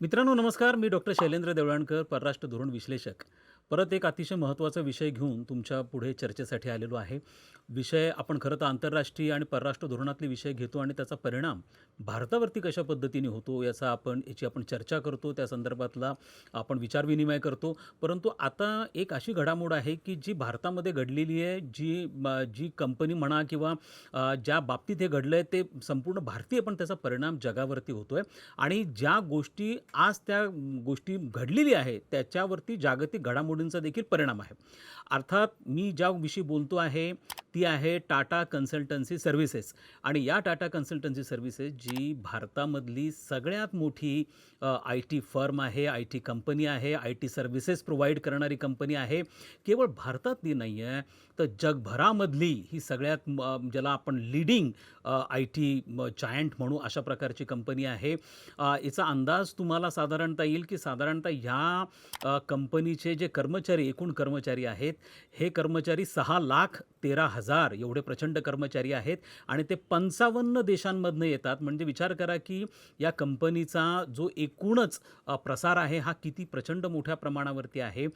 मित्रांनो नमस्कार. मी डॉक्टर शैलेंद्र देवळाणकर परराष्ट्र धोरण विश्लेषक. परत एक अतिशय महत्त्वाचा विषय घेऊन तुमच्यापुढे चर्चेसाठी आलेलो आहे. विषय आपण खरं तर आंतरराष्ट्रीय आणि परराष्ट्र धोरणातले विषय घेतो आणि त्याचा परिणाम भारतावरती कशा पद्धतीने होतो याचा आपण याची आपण चर्चा करतो. त्या संदर्भातला आपण विचारविनिमय करतो. परंतु आता एक अशी घडामोड आहे की जी भारतामध्ये घडलेली आहे जी जी कंपनी म्हणा किंवा ज्या बाबतीत हे घडलं आहे ते संपूर्ण भारतीय पण त्याचा परिणाम जगावरती होतो आहे आणि ज्या गोष्टी आज त्या गोष्टी घडलेली आहे त्याच्यावरती जागतिक घडामोडींचा देखील परिणाम आहे. अर्थात मी ज्या विषयी बोलतो आहे ती आहे टाटा कन्सल्टन्सी सर्व्हिसेस. आणि या टाटा कन्सल्टन्सी सर्व्हिसेस जी भारतामधली सगळ्यात मोठी आय टी फर्म आहे आय टी कंपनी आहे आय टी सर्व्हिसेस प्रोव्हाइड करणारी कंपनी आहे केवळ भारतातली नाही आहे तर जगभरामधली ही सगळ्यात ज्याला आपण लिडिंग आय टी जायंट म्हणू अशा प्रकारची कंपनी आहे. याचा अंदाज तुम्हाला साधारणतः येईल की साधारणतः ह्या कंपनीचे जे कर्मचारी एकूण कर्मचारी आहेत हे कर्मचारी सहा लाख तेरा हजार एवढे प्रचंड कर्मचारी आहेत आणि ते पंचावन्न देशांमधनं येतात. म्हणजे विचार करा की या कंपनीचा जो एकूणच प्रसार आहे हा किती प्रचंड मोठ्या प्रमाणावरती आहे.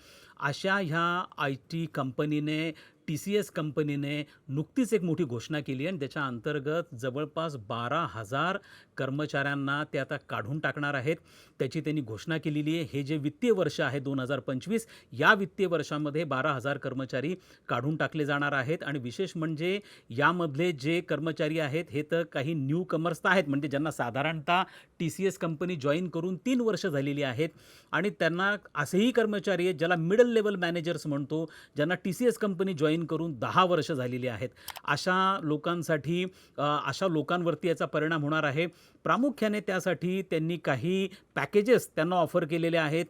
अशा ह्या आय टी कंपनीने टी सी एस कंपनीने नुकतीच एक मोठी घोषणा केली आहे आणि त्याच्या अंतर्गत जवळपास बारा हजार कर्मचाऱ्यांना ते आता काढून टाकणार आहेत. त्याची त्यांनी घोषणा केलेली आहे. हे जे वित्तीय वर्ष आहे दोन हजार पंचवीस या वित्तीय वर्षामध्ये बारा हजार कर्मचारी काढून टाकले जाणार आहेत. आणि विशेष म्हणजे यामधले जे कर्मचारी आहेत हे तर काही न्यू कमर्स तर आहेत. म्हणजे ज्यांना साधारणतः T C S company join करून तीन वर्ष झालेली आहेत. आणि त्यांना असेही कर्मचारी आहेत ज्याला मिडल लेवल मॅनेजर्स म्हणतो ज्यांना T C S company join करून दहा वर्ष झालेली आहेत. अशा लोकांसाठी अशा लोकांवरती याचा परिणाम होणार आहे. प्रामुख्याने त्यासाठी त्यांनी काही पॅकेजेस त्यांना ऑफर केलेले आहेत.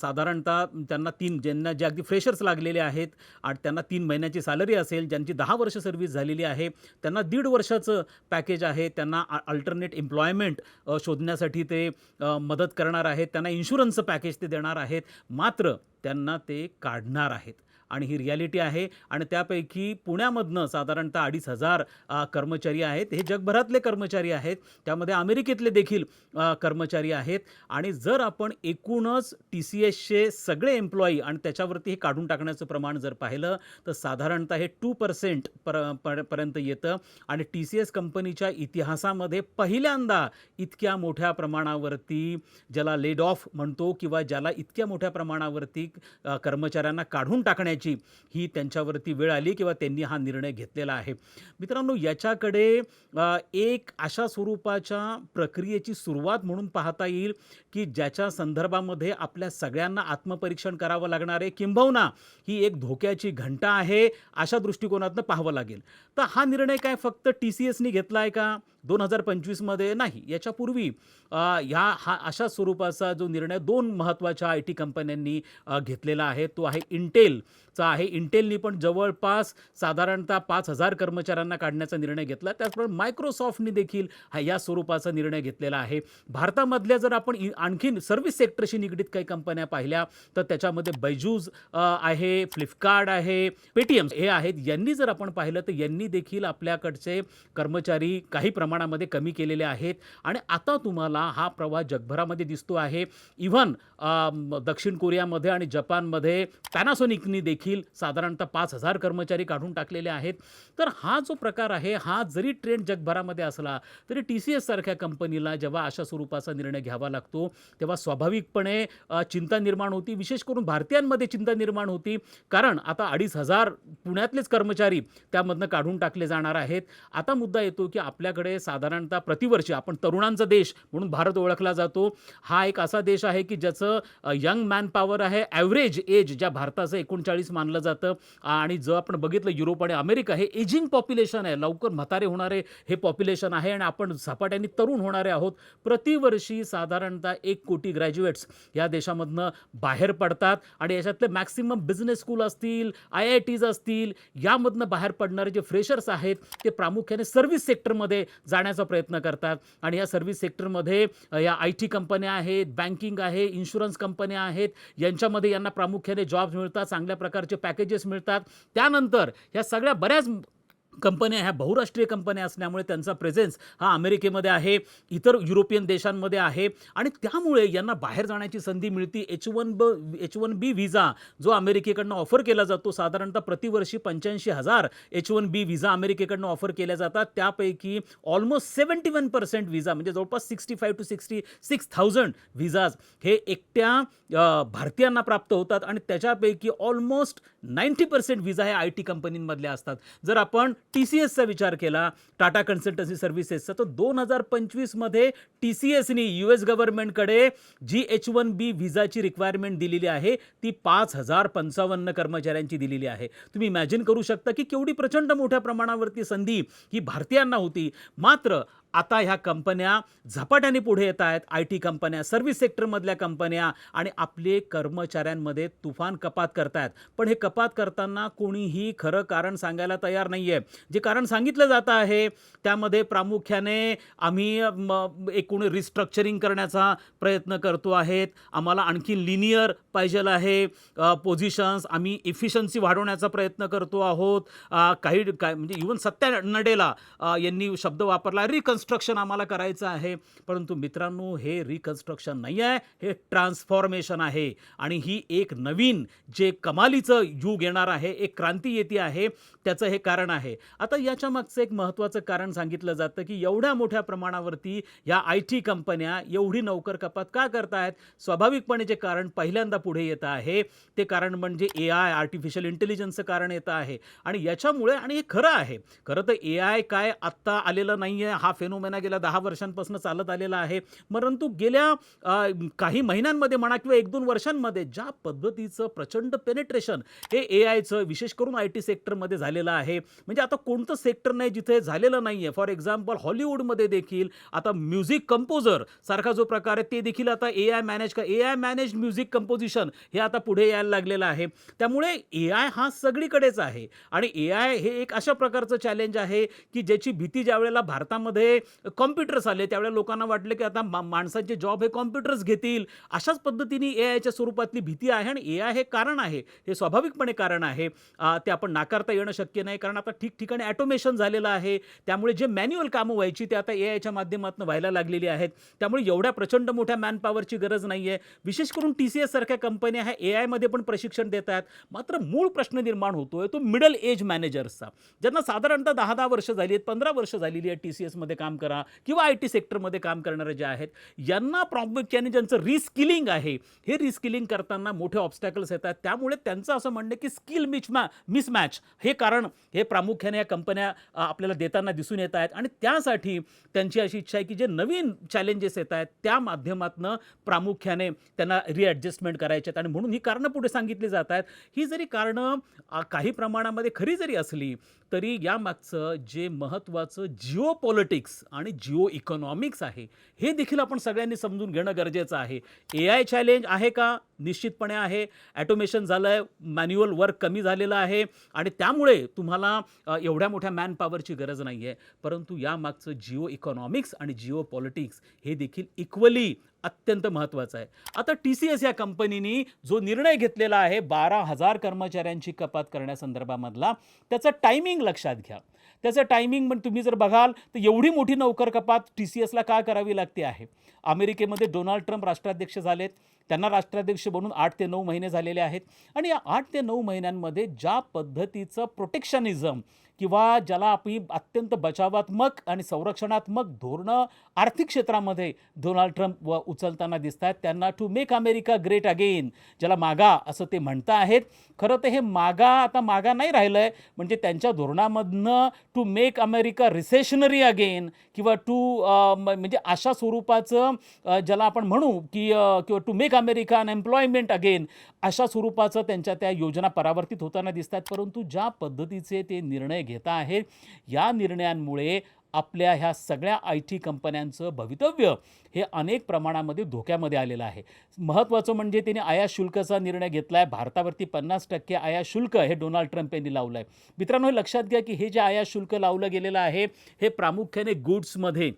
साधारणतः त्यांना तीन ज्यांना जे अगदी फ्रेशर्स लागलेले आहेत आणि त्यांना तीन महिन्याची सॅलरी असेल ज्यांची दहा वर्ष सर्व्हिस झालेली आहे त्यांना दीड वर्षाचं पॅकेज आहे. त्यांना अल्टरनेट एम्प्लॉयमेंट शोधण्यासाठी ते मदत करणार आहेत. त्यांना इन्शुरन्सचं पॅकेज ते देणार आहेत. मात्र त्यांना ते काढणार आहेत. आणि ही रियालिटी आहे. आणि त्यापैकी पुण्यामधनं साधारणतः अडीच हजार कर्मचारी आहेत. हे जगभरातले कर्मचारी आहेत. त्यामध्ये अमेरिकेतले देखील कर्मचारी आहेत. आणि जर आपण एकूणच टी सी एसचे सगळे एम्प्लॉई आणि त्याच्यावरती हे काढून टाकण्याचं प्रमाण जर पाहिलं तर साधारणतः हे टू पर्सेंट पर पर्यंत येतं. आणि टी सी एस कंपनीच्या इतिहासामध्ये पहिल्यांदा इतक्या मोठ्या प्रमाणावरती ज्याला लेड ऑफ म्हणतो किंवा ज्याला इतक्या मोठ्या प्रमाणावरती कर्मचाऱ्यांना काढून टाकण्याची ही त्यांच्यावरती वेळ आली किंवा त्यांनी हा निर्णय घेतलेला आहे. मित्रांनो याच्याकडे एक अशा स्वरूपाच्या प्रक्रियेची सुरुवात म्हणून पाहता येईल की ज्याच्या संदर्भामध्ये आपल्या सगळ्यांना आत्मपरीक्षण करावं लागणार आहे. किंबहुना ही एक धोक्याची घंटा आहे अशा दृष्टिकोनातनं पाहावं लागेल. तर हा निर्णय काय फक्त टी सी एसनी घेतला आहे का? दोन हजार पंचवीसमध्ये नाही. याच्यापूर्वी ह्या हा अशा स्वरूपाचा जो निर्णय दोन महत्त्वाच्या आय टी कंपन्यांनी घेतलेला आहे तो आहे इंटेल चा आहे. इंटेलनी पण जवळपास साधारणतः पाच हजार कर्मचाऱ्यांना काढण्याचा निर्णय घेतला. त्याचप्रमाणे मायक्रोसॉफ्टनी देखील हा या स्वरूपाचा निर्णय घेतलेला आहे. भारतामधल्या जर आपण इ- आणखीन सर्व्हिस सेक्टरशी निगडीत काही कंपन्या पाहिल्या तर त्याच्यामध्ये बैजूज आहे फ्लिपकार्ट आहे पेटीएम हे आहेत. यांनी जर आपण पाहिलं तर यांनी देखील आपल्याकडचे कर्मचारी काही प्रमाणामध्ये कमी केलेले आहेत. आणि आता तुम्हाला हा प्रवाह जगभरामध्ये दिसतो आहे. इव्हन दक्षिण कोरियामध्ये आणि जपानमध्ये पॅनासोनिकनी देखील साधारणतः पाच हजार कर्मचारी काढून टाकलेले आहेत. तर हा जो प्रकार आहे हा जरी ट्रेंड जगभरामध्ये असला तरी टी सी एस सारख्या कंपनीला जेव्हा अशा स्वरूपाचा निर्णय घ्यावा लागतो तेव्हा स्वाभाविकपणे चिंता निर्माण होती. विशेष करून भारतीयांमध्ये चिंता निर्माण होती. कारण आता अडीच हजार पुण्यातलेच कर्मचारी त्यामधनं काढून टाकले जाणार आहेत. आता मुद्दा येतो की आपल्याकडे साधारणतः प्रतिवर्षी आपण तरुणांचा देश म्हणून भारत ओळखला जातो. हा एक असा देश आहे की ज्याचं यंग मॅन पॉवर आहे. ॲव्हरेज एज ज्या भारताचं एकोणचाळीस मानलं जातं. आणि जर आपण बघितलं युरोप आणि अमेरिका हे एजिंग पॉप्युलेशन आहे. लवकर म्हातारे होणारे हे पॉप्युलेशन आहे आणि आपण झपाट्याने तरुण होणारे आहोत. प्रतिवर्षी साधारणतः एक कोटी ग्रॅज्युएट्स या देशामधनं बाहेर पडतात. आणि याच्यातले मॅक्सिमम बिझनेस स्कूल असतील आय आय टीज असतील यामधनं बाहेर पडणारे जे फ्रेशर्स आहेत ते प्रामुख्याने सर्व्हिस सेक्टरमध्ये जाण्याचा प्रयत्न करतात. आणि या सर्व्हिस सेक्टरमध्ये या आय टी कंपन्या आहेत बँकिंग आहे इन्शुरन्स कंपन्या आहेत यांच्यामध्ये यांना प्रामुख्याने जॉब्स मिळतात चांगल्या प्रकारचे पॅकेजेस मिळतात. त्यानंतर ह्या सगळ्या बऱ्याच कंपन्या ह्या बहुराष्ट्रीय कंपन्या असल्यामुळे त्यांचा प्रेझेन्स हा अमेरिकेमध्ये आहे इतर युरोपियन देशांमध्ये आहे. आणि त्यामुळे यांना बाहेर जाण्याची संधी मिळते. H one B H one B visa जो अमेरिकेकडनं ऑफर केला जातो साधारणतः प्रतिवर्षी पंच्याऐंशी हजार एच वन बी व्हिसा अमेरिकेकडनं ऑफर केल्या जातात. त्यापैकी almost seventy one percent visa म्हणजे जवळपास sixty five to sixty six thousand visas हे एकट्या भारतीयांना प्राप्त होतात. आणि त्याच्यापैकी ऑलमोस्ट नाईन्टी पर्सेंट व्हिजा हे आय टी कंपनींमधल्या असतात. जर आपण टी सी एसचा विचार केला. टाटा कन्सल्टन्सी सर्व्हिसेसचा. तर दोन हजार पंचवीसमध्ये टी सी एसनी यू एस गव्हर्नमेंटकडे जी एच वन बी व्हिजाची रिक्वायरमेंट दिलेली आहे. ती पाच हजार पंचावन्न कर्मचाऱ्यांची दिलेली आहे. तुम्ही इमॅजिन करू शकता की केवढी प्रचंड मोठ्या प्रमाणावरती संधी ही भारतीयांना होती. मात्र आता ह्या कंपन्या झपाट्याने पुढे येत आहेत. आय टी कंपन्या सर्व्हिस सेक्टरमधल्या कंपन्या आणि आपले कर्मचाऱ्यांमध्ये तुफान कपात करतायत. पण हे कपात करताना कोणीही खरं कारण सांगायला तयार नाही आहे जे कारण सांगितलं जातं आहे त्यामध्ये प्रामुख्याने आम्ही एकूण रिस्ट्रक्चरिंग करण्याचा प्रयत्न करतो आहेत. आम्हाला आणखी लिनियर पाहिजेल आहे पोझिशन्स आम्ही इफिशियन्सी वाढवण्याचा प्रयत्न करतो आहोत. काही काय म्हणजे इवन सत्या नडेला यांनी शब्द वापरला रिकन्स्ट्रक्शन आम्हाला करायचं आहे. परंतु मित्रांनो हे रिकन्स्ट्रक्शन नाही आहे हे ट्रान्सफॉर्मेशन आहे. आणि ही एक नवीन जे कमालीचं युग येणार आहे एक क्रांती येते आहे त्याचं हे कारण आहे. आता याच्या मागचं एक महत्त्वाचं कारण सांगितलं जातं की एवढ्या मोठ्या प्रमाणावरती या आय टी कंपन्या एवढी नोकर कपात का करतायत स्वाभाविकपणे जे कारण पहिल्यांदा पुढे येतं आहे ते कारण म्हणजे ए आय आर्टिफिशियल इंटेलिजन्सचं कारण येतं आहे. आणि याच्यामुळे आणि हे खरं आहे खरं तर ए आय काय आत्ता आलेलं नाही आहे हा फेनोमेना गेल्या दहा वर्षांपासून चालत आलेला आहे. परंतु गेल्या काही महिन्यांमध्ये म्हणा किंवा एक दोन वर्षांमध्ये ज्या पद्धतीचं प्रचंड पेनेट्रेशन हे ए आयचं विशेष करून आय टी सेक्टरमध्ये झालेलं आहे. म्हणजे आता कोणतं सेक्टर नाही जिथे झालेलं नाही आहे फॉर एक्झाम्पल हॉलिवूडमध्ये देखील आता म्युझिक कंपोजर सारखा जो प्रकार आहे ते देखील आता ए आय मॅनेज का A I manage music composition हे आता पुढे यायला लागलेलं आहे. त्यामुळे ए आय हा सगळीकडेच आहे. आणि ए आय हे एक अशा प्रकारचं चॅलेंज आहे की ज्याची भीती ज्या वेळेला भारतामध्ये कॉम्प्युटर्स आले. त्यावेळेला लोकांना वाटलं की आता मा माणसांचे जॉब हे कॉम्प्युटर्स घेतील. अशाच पद्धतीने ए आयच्या स्वरूपातली भीती आहे आणि ए आय हे कारण आहे. हे स्वाभाविकपणे कारण आहे. ते आपण नाकारता येणं शक्य नाही कारण आता ठिकठिकाणी ॲटोमेशन झालेलं आहे. त्यामुळे जे मॅन्युअल कामं व्हायची ते आता ए आयच्या माध्यमातून व्हायला लागलेली आहेत. त्यामुळे एवढ्या प्रचंड मोठ्या मॅनपॉवरची गरज नाही आहे विशेष करून टी सी एस सारख्या कंपन्या ह्या ए आयमध्ये पण प्रशिक्षण देत आहेत. मात्र मूळ प्रश्न निर्माण होतोय तो मिडल एज मॅनेजर्सचा ज्यांना साधारणतः दहा दहा वर्ष झाली आहेत पंधरा वर्ष झालेली आहेत टी सी एसमध्ये काम करा किंवा आय टी सेक्टरमध्ये काम करणारे जे आहेत यांना प्रामुख्याने ज्यांचं रिस्किलिंग आहे हे रिस्किलिंग करताना मोठे ऑब्स्टॅकल्स येतात. त्यामुळे त्यांचं असं म्हणणं की स्किल मिच मॅ मिसमॅच हे कारण हे प्रामुख्याने या कंपन्या आपल्याला देताना दिसून येत आहेत. आणि त्यासाठी त्यांची अशी इच्छा आहे की जे नवीन चॅलेंजेस येत आहेत त्या माध्यमातनं प्रामुख्याने त्यांना रिॲडजस्टमेंट करायचे आहेत. आणि म्हणून ही कारणं पुढे सांगितली जात आहेत. ही जरी कारणं काही प्रमाणामध्ये खरी जरी असली तरी यामागचं जे महत्त्वाचं जिओ पॉलिटिक्स आणि जिओ इकॉनॉमिक्स आहे. हे देखील आपण सगळ्यांनी समजून घेणं गरजेचं आहे. ए आय चॅलेंज आहे का? निश्चितपणे आहे. ॲटोमेशन झालं आहे मॅन्युअल वर्क कमी झालेलं आहे. आणि त्यामुळे तुम्हाला एवढ्या मोठ्या मॅन पॉवरची गरज नाही आहे परंतु यामागचं जिओ इकॉनॉमिक्स आणि जिओ पॉलिटिक्स हे देखील इक्वली अत्यंत महत्त्वाचं आहे. आता टी सी एस या कंपनीनी जो निर्णय घेतलेला आहे बारा हजार कर्मचाऱ्यांची कपात करण्यासंदर्भामधला त्याचं टायमिंग लक्षात घ्या. त्याचं टायमिंग पण तुम्ही जर बघाल तर एवढी मोठी नोकर कपात टी सी एसला का करावी लागते आहे? अमेरिकेमध्ये डोनाल्ड ट्रम्प राष्ट्राध्यक्ष झालेत. त्यांना राष्ट्राध्यक्ष बनून आठ ते नऊ महिने झालेले आहेत. आणि या आठ ते नऊ महिन्यांमध्ये ज्या पद्धतीचं प्रोटेक्शनिझम किंवा ज्याला आपण अत्यंत बचावात्मक आणि संरक्षणात्मक धोरणं आर्थिक क्षेत्रामध्ये डोनाल्ड ट्रम्प व उचलताना दिसत आहेत त्यांना to make America great again ज्याला मागा असं ते म्हणता आहेत खरं तर हे मागा आता मागा नाही राहिलं आहे म्हणजे त्यांच्या धोरणामधनं to make America recessionary again किंवा टू म्हणजे अशा स्वरूपाचं ज्याला आपण म्हणू की किंवा to make America unemployment again अशा स्वरूपाचं त्यांच्या त्या योजना परावर्तित होताना दिसतात परंतु ज्या पद्धतीचे ते निर्णय घेत आहे. या निर्णयांमुळे आपल्या ह्या सगळ्या आय टी कंपन्यांचं भवितव्य हे अनेक प्रमाणामध्ये धोक्यामध्ये आलेलं आहे. महत्त्वाचं म्हणजे त्यांनी आयात शुल्काचा निर्णय घेतला आहे भारतावरती पन्नास टक्के आयात शुल्क हे डोनाल्ड ट्रम्प यांनी लावलं आहे मित्रांनो हे लक्षात घ्या की हे जे आयात शुल्क लावलं गेलेलं आहे हे प्रामुख्याने गुड्समध्ये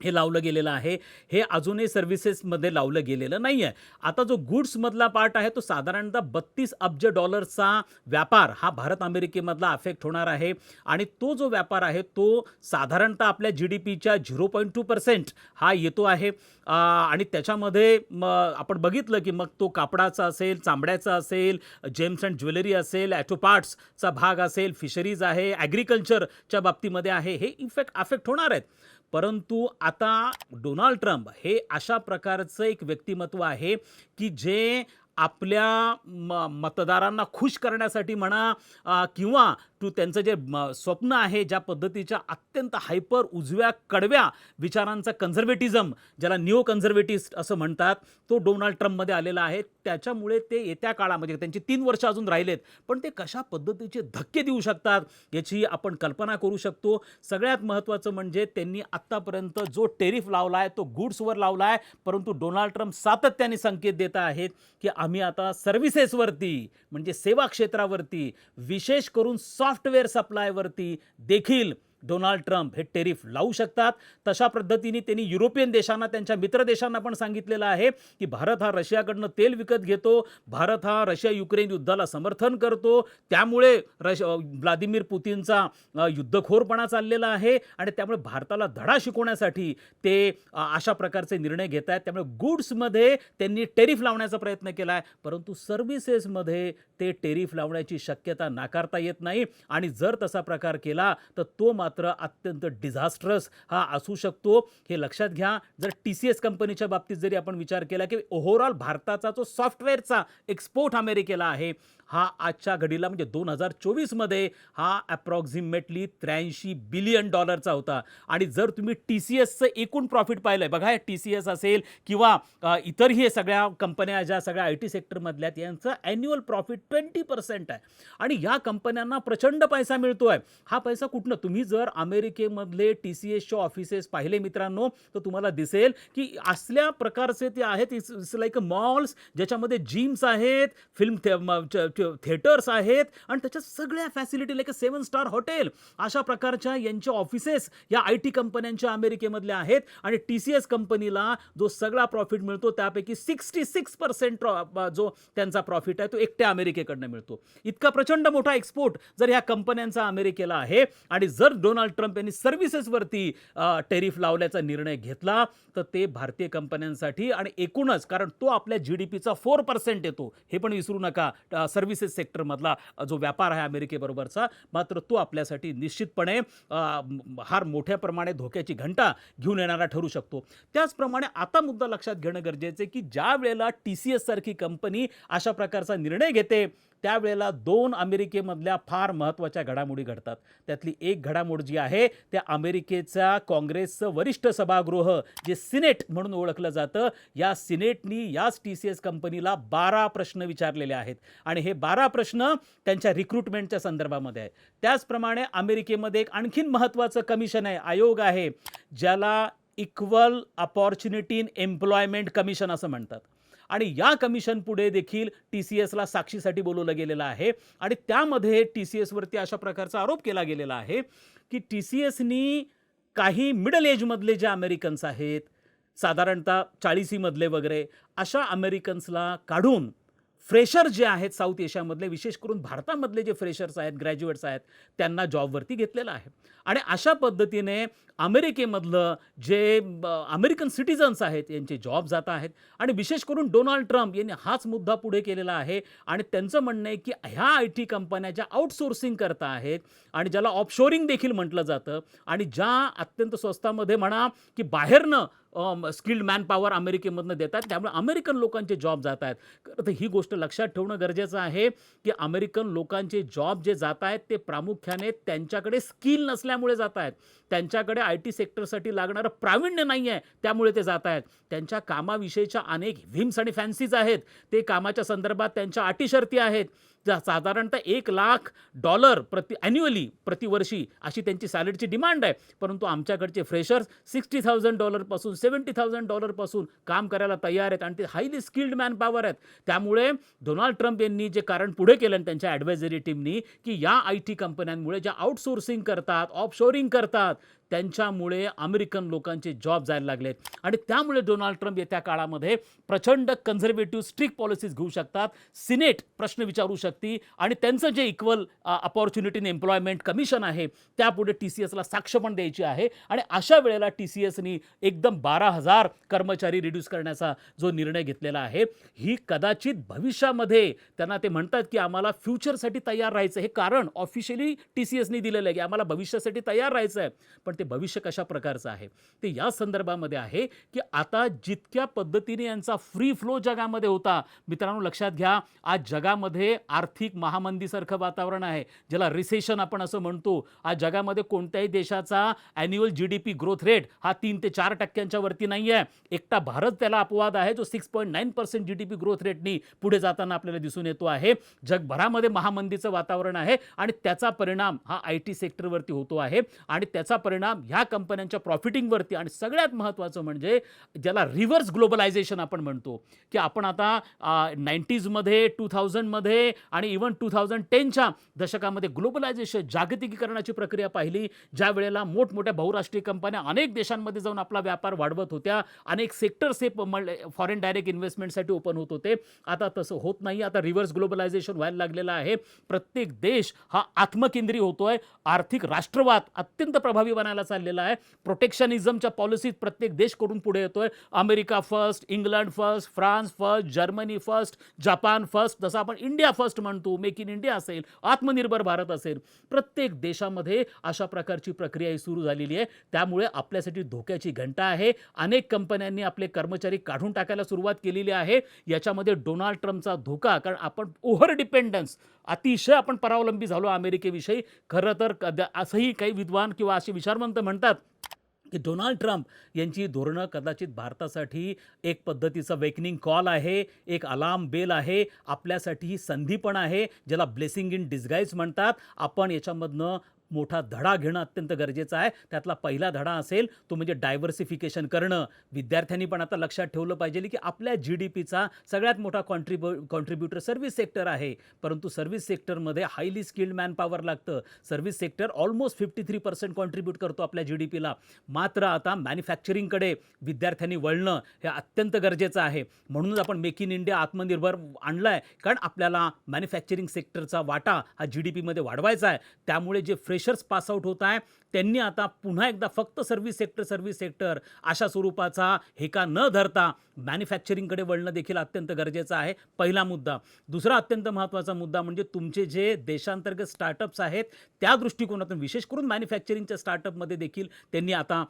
हे लावलं गेलेलं आहे. हे अजूनही सर्व्हिसेसमध्ये लावलं गेलेलं नाही आहे आता जो गुड्समधला पार्ट आहे तो साधारणतः बत्तीस अब्ज डॉलर्सचा व्यापार हा भारत अमेरिकेमधला अफेक्ट होणार आहे. आणि तो जो व्यापार आहे तो साधारणतः आपल्या जी डी पीच्या झिरो पॉईंट टू पर्सेंट हा येतो आहे. आणि त्याच्यामध्ये म आपण बघितलं की मग तो कापडाचा असेल चांबड्याचा असेल जेम्स अँड ज्वेलरी असेल ॲटोपार्ट्सचा भाग असेल फिशरीज आहे ॲग्रिकल्चरच्या बाबतीमध्ये आहे. हे इफेक्ट अफेक्ट होणार आहेत. परंतु आता डोनाल्ड ट्रम्प हे अशा प्रकारचं एक व्यक्तिमत्व आहे की जे आपल्या म मतदारांना खुश करण्यासाठी म्हणा किंवा टू त्यांचं जे म स्वप्न आहे ज्या पद्धतीच्या अत्यंत हायपर उजव्या कडव्या विचारांचा कन्झर्वेटिझम ज्याला न्यू कन्झर्वेटिस्ट असं म्हणतात तो डोनाल्ड ट्रम्पमध्ये आलेला आहे. त्याच्यामुळे ते येत्या काळामध्ये त्यांची तीन वर्ष अजून राहिलेत पण ते कशा पद्धतीचे धक्के देऊ शकतात याची आपण कल्पना करू शकतो. सगळ्यात महत्त्वाचं म्हणजे त्यांनी आत्तापर्यंत जो टेरिफ लावला आहे तो गुड्सवर लावला आहे परंतु डोनाल्ड ट्रम्प सातत्याने संकेत देत आहेत की आम्ही आता सर्व्हिसेसवरती म्हणजे सेवा क्षेत्रावरती विशेष करून सॉफ्टवेअर सप्लायवरती देखील डोनाल्ड ट्रम्प हे टेरिफ लावू शकतात. तशा पद्धतीने त्यांनी युरोपियन देशांना त्यांच्या मित्र देशांना पण सांगितलेलं आहे की भारत हा रशियाकडनं तेल विकत घेतो भारत हा रशिया युक्रेन युद्धाला समर्थन करतो त्यामुळे रश व्लादिमीर पुतीनचा युद्धखोरपणा चाललेला आहे आणि त्यामुळे भारताला धडा शिकवण्यासाठी ते अशा प्रकारचे निर्णय घेत आहेत. त्यामुळे गुड्समध्ये त्यांनी टेरिफ लावण्याचा प्रयत्न केला आहे. परंतु सर्व्हिसेसमध्ये ते टेरिफ लावण्याची शक्यता नाकारता येत नाही आणि जर तसा प्रकार केला तर तो मात्र अत्यंत डिझास्ट्रस हा असू शकतो. हे लक्षात घ्या. जर टी सी एस कंपनीच्या बाबतीत जरी आपण विचार केला की ओव्हरऑल भारताचा जो सॉफ्टवेअरचा एक्सपोर्ट अमेरिकेला आहे हा आजच्या घडीला म्हणजे दोन हजार चोवीसमध्ये हा अप्रॉक्झिमेटली त्र्याऐंशी बिलियन डॉलरचा होता. आणि जर तुम्ही टी सी एसचं एकूण प्रॉफिट पाहिलं आहे बघा टी सी एस असेल किंवा इतरही हे सगळ्या कंपन्या ज्या सगळ्या आय टी सेक्टरमधल्या यांचं ॲन्युअल प्रॉफिट ट्वेंटी पर्सेंट आहे. आणि या कंपन्यांना प्रचंड पैसा मिळतो आहे हा पैसा कुठनं? तुम्ही जर अमेरिकेमधले टी सी एसचे ऑफिसेस पाहिले मित्रांनो तर तुम्हाला दिसेल की असल्या प्रकारचे ते आहेत. इट्स लाईक मॉल्स ज्याच्यामध्ये जिम्स आहेत फिल्म थिएटर्स आहेत आणि त्याच्यात सगळ्या facility like seven star hotel अशा प्रकारच्या यांच्या ऑफिसेस या आय टी कंपन्यांच्या अमेरिकेमधल्या आहेत. आणि टी सी एस कंपनीला जो सगळा प्रॉफिट मिळतो त्यापैकी सिक्स्टी सिक्स पर्सेंट जो त्यांचा प्रॉफिट आहे तो एकट्या अमेरिकेकडनं मिळतो. इतका प्रचंड मोठा एक्सपोर्ट जर ह्या कंपन्यांचा अमेरिकेला आहे आणि जर डोनाल्ड ट्रम्प यांनी सर्व्हिसेसवरती टेरिफ लावल्याचा निर्णय घेतला तर ते भारतीय कंपन्यांसाठी आणि एकूणच कारण तो आपल्या जी डी पीचा फोर पर्सेंट येतो. हे पण विसरू नका. सर्व्हिसेस सेक्टरमधला जो व्यापार आहे अमेरिकेबरोबरचा मात्र तो आपल्यासाठी निश्चितपणे हार फार मोठ्या प्रमाणे धोक्याची घंटा घेऊन येणारा ठरू शकतो. त्याचप्रमाणे आता मुद्दा लक्षात घेणं गरजेचं आहे की ज्या वेळेला टी सी एस सारखी कंपनी अशा प्रकारचा निर्णय घेते त्यावेळेला दोन अमेरिकेमधल्या फार महत्त्वाच्या घडामोडी घडतात. त्यातली एक घडामोड जी आहे त्या अमेरिकेचा काँग्रेसचं वरिष्ठ सभागृह जे सिनेट म्हणून ओळखलं जातं या सिनेटनी याच टी सी एस कंपनीला बारा प्रश्न विचारलेले आहेत. आणि हे बारा प्रश्न त्यांच्या रिक्रुटमेंटच्या संदर्भामध्ये आहे त्याचप्रमाणे अमेरिकेमध्ये एक आणखीन महत्त्वाचं कमिशन आहे आयोग आहे ज्याला equal opportunity in employment commission असं म्हणतात. आणि या कमिशन पुढे देखील टी सी एसला साक्षीसाठी बोलवलं गेलेलं आहे. आणि त्यामध्ये टी सी एसवरती अशा प्रकारचा आरोप केला गेलेला आहे की टी सी एसनी काही मिडल एजमधले जे अमेरिकन्स आहेत साधारणतः चाळीसीमधले वगैरे अशा अमेरिकन्सला काढून फ्रेशर जे आहेत साऊथ एशियामधले विशेष करून भारतामधले जे फ्रेशर्स आहेत ग्रॅज्युएट्स आहेत त्यांना जॉबवरती घेतलेलं आहे. आणि अशा पद्धतीने अमेरिकेमधलं जे ब- अमेरिकन सिटिझन्स आहेत यांचे जॉब जात आहेत. आणि विशेष करून डोनाल्ड ट्रम्प यांनी हाच मुद्दा पुढे केलेला आहे. आणि त्यांचं म्हणणं आहे की ह्या आय टी कंपन्या ज्या आउटसोर्सिंग करता आहेत आणि ज्याला ऑफशोरिंग देखील म्हटलं जातं आणि ज्या अत्यंत स्वस्तामध्ये म्हणा की बाहेरनं स्किल्ड मॅन पॉवर अमेरिकेमधनं देतात. त्यामुळे अमेरिकन लोकांचे जॉब जात आहेत तर ही गोष्ट लक्षात ठेवणं गरजेचं आहे की अमेरिकन लोकांचे जॉब जे जात आहेत ते प्रामुख्याने त्यांच्याकडे स्किल नसल्यामुळे जात आहेत त्यांच्याकडे आय टी सेक्टरसाठी लागणारं प्रावीण्य नाही आहे त्यामुळे ते जात आहेत त्यांच्या कामाविषयीच्या अनेक व्हिम्स आणि फॅन्सीज आहेत. ते कामाच्या संदर्भात त्यांच्या अटी शर्ती आहेत. साधारणतः एक लाख डॉलर प्रति ॲन्युअली प्रतिवर्षी अशी त्यांची सॅलरीची डिमांड आहे. परंतु आमच्याकडचे फ्रेशर्स सिक्स्टी थाउजंड डॉलरपासून सेवन्टी थाउजंड डॉलरपासून काम करायला तयार आहेत आणि ते हायली स्किल्ड मॅन पॉवर आहेत. त्यामुळे डोनाल्ड ट्रम्प यांनी जे कारण पुढे केलं आणि त्यांच्या ॲडवायझरी टीमनी की या आय टी कंपन्यांमुळे ज्या आउटसोर्सिंग करतात ऑफशोरिंग करतात त्यांच्यामुळे अमेरिकन लोकांचे जॉब जायला लागलेत. आणि त्यामुळे डोनाल्ड ट्रम्प येत्या काळामध्ये प्रचंड कन्झर्वेटिव्ह स्ट्रिक्ट पॉलिसीज घेऊ शकतात. सिनेट प्रश्न विचारू शकते. आणि त्यांचं जे equal opportunity in employment commission आहे त्यापुढे टी सी एसला साक्ष पण द्यायची आहे. आणि अशा वेळेला टी सी एसनी एकदम बारा हजार कर्मचारी रिड्यूस करण्याचा जो निर्णय घेतलेला आहे ही कदाचित भविष्यामध्ये त्यांना ते म्हणतात की आम्हाला फ्युचरसाठी तयार राहायचं हे कारण ऑफिशियली टी सी एसनी दिलेलं आहे की आम्हाला भविष्यासाठी तयार राहायचं आहे. पण ते भविष्य कशा प्रकारचं आहे? ते या संदर्भामध्ये आहे की आता जितक्या पद्धतीने यांचा फ्री फ्लो जगामध्ये होता मित्रांनो लक्षात घ्या आज जगामध्ये आर्थिक महामंदीसारखं वातावरण आहे ज्याला रिसेशन आपण असं म्हणतो. आज जगामध्ये कोणत्याही देशाचा annual G D P growth rate हा तीन ते चार टक्क्यांच्या वरती नाही आहे एकटा भारत त्याला अपवाद आहे जो six point nine percent G D P growth रेटनी पुढे जाताना आपल्याला दिसून येतो आहे. जगभरामध्ये महामंदीचं वातावरण आहे आणि त्याचा परिणाम हा आय टी सेक्टरवरती होतो आहे आणि त्याचा परिणाम ह्या कंपन्यांच्या प्रॉफिटिंगवरती आणि सगळ्यात महत्त्वाचं म्हणजे ज्याला रिव्हर्स ग्लोबलायझेशन आपण म्हणतो की आपण आता नाईन्टीजमध्ये टू थाउजंडमध्ये आणि इवन टू थाउजंड टेनच्या दशकामध्ये ग्लोबलायझेशन जागतिकीकरणाची प्रक्रिया पाहिली ज्या वेळेला मोठमोठ्या बहुराष्ट्रीय कंपन्या अनेक देशांमध्ये जाऊन आपला व्यापार वाढवत होत्या अनेक सेक्टर्स हे फॉरेन डायरेक्ट इन्व्हेस्टमेंटसाठी ओपन होत होते. आता तसं होत नाही आता रिव्हर्स ग्लोबलायझेशन व्हायला लागलेलं आहे. प्रत्येक देश हा आत्मकेंद्री होतोय. आर्थिक राष्ट्रवाद अत्यंत प्रभावी बनायला चाललेला आहे. प्रोटेक्शनिझमच्या पॉलिसीत प्रत्येक देश करून पुढे येतोय. America first England first France first Germany first Japan first जसं आपण इंडिया फर्स्ट म्हणतो मेक इन इंडिया असेल आत्मनिर्भर भारत असेल. प्रत्येक देशामध्ये अशा प्रकारची प्रक्रिया ही सुरू झालेली आहे. त्यामुळे आपल्यासाठी धोक्याची घंटा आहे. अनेक कंपन्यांनी आपले कर्मचारी काढून टाकायला सुरुवात केलेली आहे. याच्यामध्ये डोनाल्ड ट्रम्पचा धोका कारण आपण ओव्हर डिपेंडन्स अतिशय आपण परावलंबी झालो अमेरिकेविषयी. खरं तर असंही काही विद्वान किंवा असे विचारवंत म्हणतात की डोनाल्ड ट्रम्प यांची धोरणं कदाचित भारतासाठी एक पद्धतीचा वेकनिंग कॉल आहे एक अलार्म बेल आहे आपल्यासाठी ही संधी पण आहे ज्याला ब्लेसिंग इन डिस्गाईज म्हणतात. आपण याच्यामधनं मोठा धडा घेणं अत्यंत गरजेचं आहे. त्यातला पहिला धडा असेल तो म्हणजे डायव्हर्सिफिकेशन करणं. विद्यार्थ्यांनी पण आता लक्षात ठेवलं पाहिजे की आपल्या जी डी पीचा सगळ्यात मोठा कॉन्ट्रीब्यू कॉन्ट्रीब्युटर सर्व्हिस सेक्टर आहे. परंतु सर्व्हिस सेक्टरमध्ये हायली स्किल्ड मॅन पॉवर लागतं. Service sector almost fifty three percent contribute करतो आपल्या जी डी पीला मात्र आता मॅन्युफॅक्चरिंगकडे विद्यार्थ्यांनी वळणं हे अत्यंत गरजेचं आहे. म्हणूनच आपण मेक इन इंडिया आत्मनिर्भर आणलं आहे कारण आपल्याला मॅन्युफॅक्चरिंग सेक्टरचा वाटा हा जी डी पीमध्ये वाढवायचा आहे. त्यामुळे जे फ्रेशर्स पास आउट होत आहे त्यांनी आता पुन्हा एकदा फक्त सर्व्हिस सेक्टर सर्व्हिस सेक्टर अशा स्वरूपाचा हेका न धरता मॅन्युफॅक्चरिंगकडे वळणं देखील अत्यंत गरजेचं आहे. पहिला मुद्दा. दुसरा अत्यंत महत्त्वाचा मुद्दा म्हणजे तुमचे जे देशांतर्गत स्टार्टअप्स आहेत त्या दृष्टिकोनातून विशेष करून मॅन्युफॅक्चरिंगच्या स्टार्टअपमध्ये देखील त्यांनी आता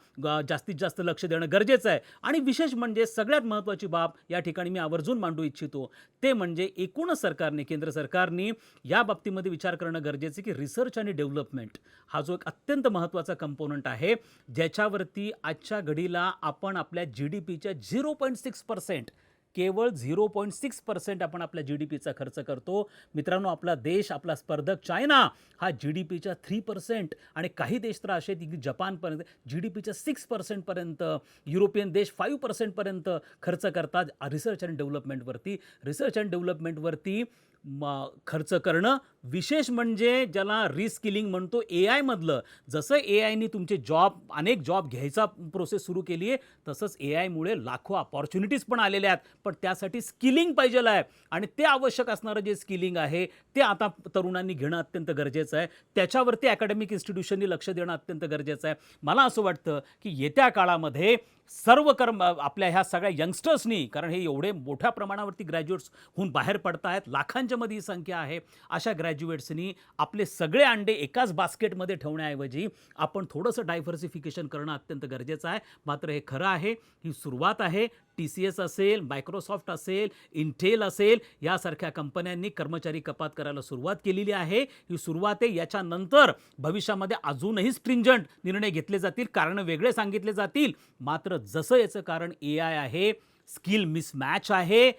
जास्तीत जास्त लक्ष देणं गरजेचं आहे. आणि विशेष म्हणजे सगळ्यात महत्त्वाची बाब या ठिकाणी मी आवर्जून मांडू इच्छितो ते म्हणजे एकूणच सरकारने केंद्र सरकारने या बाबतीमध्ये विचार करणं गरजेचं आहे की रिसर्च आणि डेव्हलपमेंट हा जो एक अत्यंत महत्त्वाचा महत्त्वाचा कंपोनंट आहे. ज्याच्यावरती आजच्या घडीला आपण आपल्या जी डी पीच्या झिरो पॉईंट सिक्स पर्सेंट केवळ झिरो पॉईंट सिक्स पर्सेंट आपण आपल्या जी डी पीचा खर्च करतो. मित्रांनो आपला देश आपला स्पर्धक चायना हा जी डी पीच्या थ्री पर्सेंट आणि काही देश तर असे आहेत की जपानपर्यंत जी डी पीच्या सिक्स पर्सेंटपर्यंत युरोपियन देश फाईव्ह पर्सेंटपर्यंत खर्च करतात. रिसर्च अँड डेव्हलपमेंटवरती रिसर्च अँड डेव्हलपमेंटवरती म खर्च करणं. विशेष म्हणजे ज्याला रिस्किलिंग म्हणतो ए आयमधलं जसं ए आयनी तुमचे जॉब अनेक जॉब घ्यायचा प्रोसेस सुरू केली आहे तसंच ए आयमुळे लाखो अपॉर्च्युनिटीज पण आलेल्या आहेत. पण त्यासाठी स्किलिंग पाहिजे आहे. आणि ते आवश्यक असणारं जे स्किलिंग आहे ते आता तरुणांनी घेणं अत्यंत गरजेचं आहे. त्याच्यावरती अकॅडमिक इन्स्टिट्यूशननी लक्ष देणं अत्यंत गरजेचं आहे. मला असं वाटतं की येत्या काळामध्ये सर्व कर्म आपल्या ह्या सगळ्या यंगस्टर्सनी कारण हे एवढे मोठ्या प्रमाणावरती ग्रॅज्युएट्स होऊन बाहेर पडत आहेत लाखांच्या मध्ये ही संख्या आहे अशा ग्रॅज्युएट्सनी आपले सगळे अंडे एकाच बास्केटमध्ये ठेवण्याऐवजी आपण थोडंसं डायव्हर्सिफिकेशन करणं अत्यंत गरजेचं आहे. मात्र हे खरं आहे ही सुरुवात आहे. टी सी एस असेल मायक्रोसॉफ्ट असेल इंटेल असेल यासारख्या कंपन्यांनी कर्मचारी कपात करायला सुरुवात केलेली आहे. ही सुरुवात आहे. याच्यानंतर भविष्यामध्ये अजूनही स्ट्रिंजंट निर्णय घेतले जातील. कारण वेगळे सांगितले जातील. मात्र जसं याचं कारण ए आय आहे स्किल मिसमॅच आहे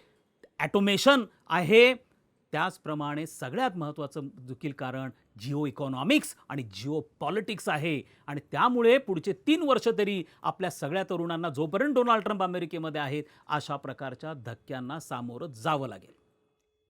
ॲटोमेशन आहे त्याचप्रमाणे सगळ्यात महत्त्वाचं देखील कारण जिओ इकॉनॉमिक्स आणि जिओ पॉलिटिक्स आहे. आणि त्यामुळे पुढचे तीन वर्ष तरी आपल्या सगळ्या तरुणांना जोपर्यंत डोनाल्ड ट्रम्प अमेरिकेमध्ये आहेत अशा प्रकारच्या धक्क्यांना सामोरं जावं लागेल.